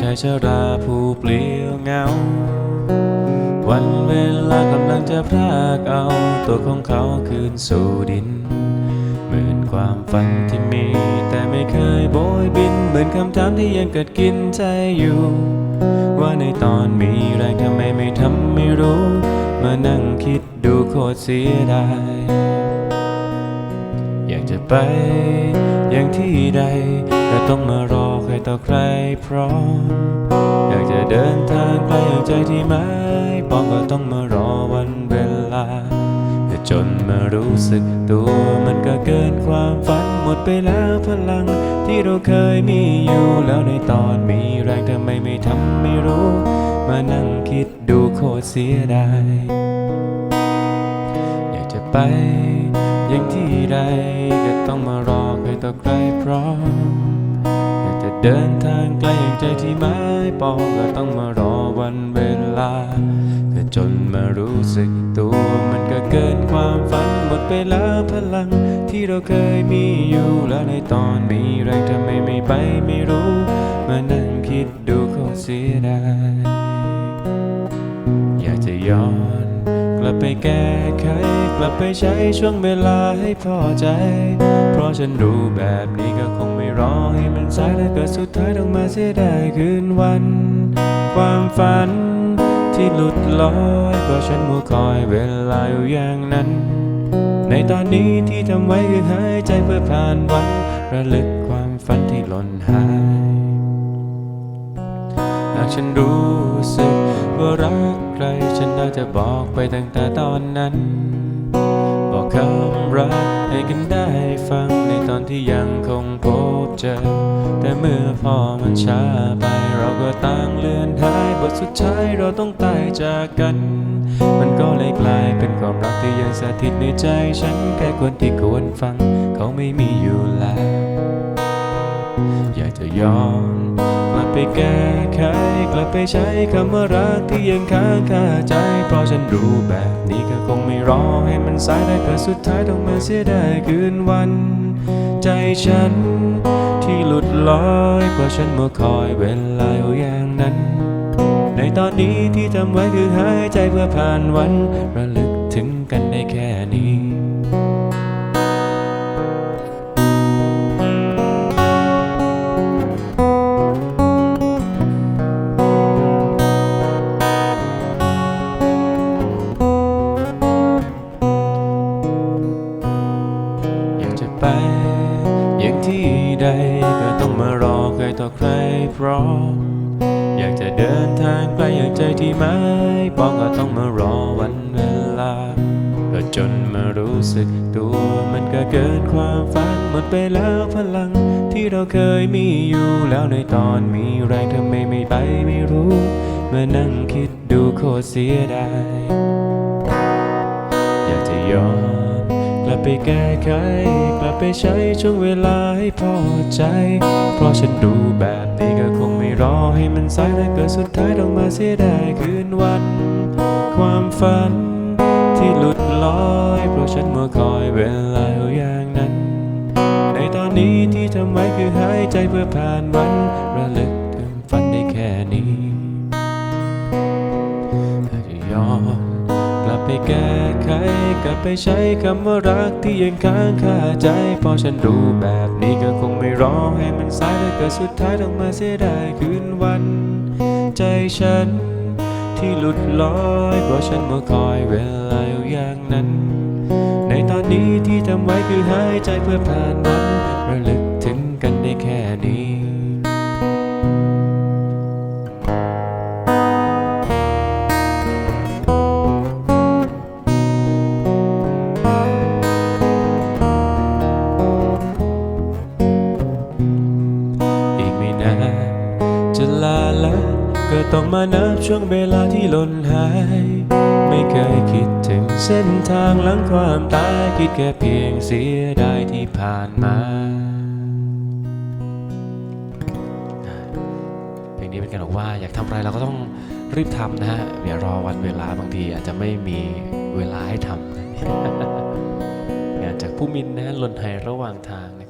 ชายชราผู้เปลี่ยวเหงา วันเวลากำลังจะพรากเอาตัวของเขาคืนสู่ดิน เหมือนความฝันที่มี แต่ไม่เคยโบยบิน เหมือนคำถามที่ยังเกิดกินใจอยู่ ว่าในตอนมีแรงทำไมไม่ทำไม่รู้ มานั่งคิดดูโคตรเสียดายอยากจะไปอย่างที่ใดแต่ต้องมารอ ครต่อใครพร้อม อยากจะเดินทางไกลอย่างใจที่ไม่ปองก็ต้องมารอวันเวลาจนมารู้สึกตัวมันก็เกินความฝันหมดไปแล้วพลัง ที่เราเคยมีอยู่แล้วในตอนมีแรงทำไมไม่ทำไม่รู้ มานั่งคิดดูโคตรเสียดายอยากจะไปอย่างที่ใดก็ต้องมารอใครต่อใครพร้อม เดินทางไกลอย่างใจที่ไม่ปองก็ต้องมารอวันเวลาก็จนมารู้สึกตัวมันก็เกินความฝันหมดไปแล้วพลัง ที่เราเคยมีอยู่แล้วในตอนมีแรงทำไมไม่ไปไม่รู้ มานั่งคิดดูโคตรเสียดายอยากจะย้อน ลับไปแก้ไข กลับไปใช้ช่วงเวลาให้พอใจ เพราะฉันรู้แบบนี้ก็คงไม่รอให้มันสายและเกิดสุดท้ายต้องมาเสียดายคืนวัน ความฝันที่หลุดลอยเพราะฉันมัวคอยเวลาอยู่อย่างนั้น ในตอนนี้ที่ทำไว้คือหายใจเพื่อผ่านวันระลึกความฝันที่หล่นหายหากฉันรู้สึกว่ารัก ร ฉันน่าจะบอกไปตั้งแต่ตอนนั้น บอกคำรักให้กันได้ฟังในตอนที่ยังคงพบเจอ แต่เมื่อพอมันช้าไป เราก็ต่างเลือนหายบทสุดท้ายเราต้องตายจากกัน มันก็เลยกลายเป็นความรักที่ยังสถิตในใจ ฉันแค่คนที่ควรฟัง เขาไม่มีอยู่แล้ว อยากจะย้อน ไปแก้ไขกลับไปใช้คำว่ารักที่ยังค้างคาใจ เพราะฉันรู้แบบนี้ก็คงไม่รอให้มันสายและเกิดสุดท้ายต้องมาเสียดายคืนวัน ใจฉันที่หลุดลอยเพราะฉันมัวคอยเวลายอย่างนั้น ในตอนนี้ที่ทำไว้คือหายใจเพื่อผ่านวันระลึกถึงกันได้แค่นี้ ที่ใดก็ต้องมารอใครต่อใครพร้อมอยากจะเดินทางไกลอย่างใจที่ไม่ปองก็ต้องมารอวันเวลา ก็จนมารู้สึกตัวมันก็เกินความฝันหมดไปแล้วพลัง ที่เราเคยมีอยู่แล้วในตอนมีแรงทำไมไม่ไปไม่รู้ มานั่งคิดดูโคตรเสียดาย ลับไปแก้ไข กลับไปใช้ช่วงเวลาให้พอใจ เพราะฉันรู้แบบนี้ก็คงไม่รอให้มันสายและเกิดสุดท้ายต้องมาเสียดายคืนวัน ความฝันที่หลุดลอย เพราะฉันมัวคอยเวลาอย่างนั้น ในตอนนี้ที่ทำไว้คือหายใจเพื่อผ่านวันระลึกถึงฝันได้แค่นี้ ไปแก้ไขกลับไปใช้คำว่ารักที่ยังค้างคาใจพราะฉันรู้แบบนี้ก็คงไม่รอให้มันสายและเกิดสุดท้ายต้องมาเสียดายคืนวัน ใจฉันที่หลุดลอยเพราะฉันมัวคอยเวลาอยู่อย่างนั้น ในตอนนี้ที่ทำไว้คือหายใจเพื่อผ่านวันระลึกถึงกันได้แค่นี้ จะลาละก็ต้องมานับช่วงเวลาที่หล่นหาย ไม่เคยคิดถึงเส้นทางหลังความตายคิดแค่เพียงเสียดายที่ผ่านมา เพลงนี้เป็นการบอกว่าอยากทำอะไรเราก็ต้องรีบทำนะฮะอย่ารอวันเวลาบางทีอาจจะไม่มีเวลาให้ทำงานจากผู้มินนะฮะหล่นหายระหว่างทางนะครับ